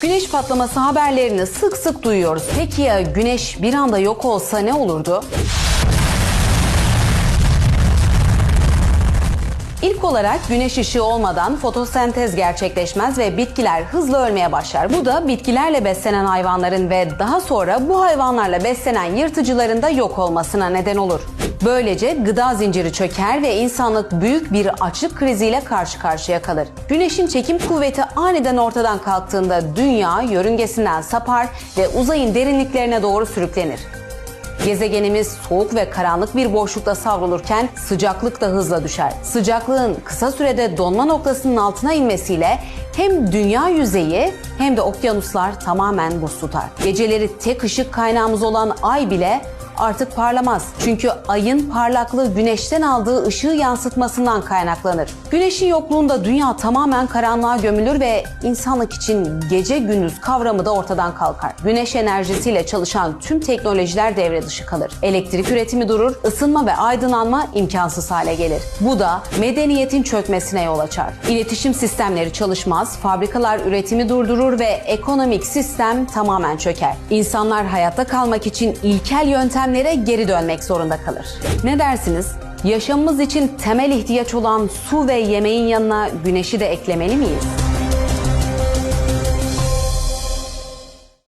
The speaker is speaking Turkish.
Güneş patlaması haberlerini sık sık duyuyoruz. Peki ya güneş bir anda yok olsa ne olurdu? İlk olarak güneş ışığı olmadan fotosentez gerçekleşmez ve bitkiler hızla ölmeye başlar. Bu da bitkilerle beslenen hayvanların ve daha sonra bu hayvanlarla beslenen yırtıcıların da yok olmasına neden olur. Böylece gıda zinciri çöker ve insanlık büyük bir açlık kriziyle karşı karşıya kalır. Güneşin çekim kuvveti aniden ortadan kalktığında dünya yörüngesinden sapar ve uzayın derinliklerine doğru sürüklenir. Gezegenimiz soğuk ve karanlık bir boşlukta savrulurken sıcaklık da hızla düşer. Sıcaklığın kısa sürede donma noktasının altına inmesiyle hem dünya yüzeyi hem de okyanuslar tamamen buz tutar. Geceleri tek ışık kaynağımız olan ay bile artık parlamaz. Çünkü ayın parlaklığı güneşten aldığı ışığı yansıtmasından kaynaklanır. Güneşin yokluğunda dünya tamamen karanlığa gömülür ve insanlık için gece gündüz kavramı da ortadan kalkar. Güneş enerjisiyle çalışan tüm teknolojiler devre dışı kalır. Elektrik üretimi durur, ısınma ve aydınlanma imkansız hale gelir. Bu da medeniyetin çökmesine yol açar. İletişim sistemleri çalışmaz, fabrikalar üretimi durdurur ve ekonomik sistem tamamen çöker. İnsanlar hayatta kalmak için ilkel yöntemlere geri dönmek zorunda kalır. Ne dersiniz? Yaşamımız için temel ihtiyaç olan su ve yemeğin yanına güneşi de eklemeli miyiz?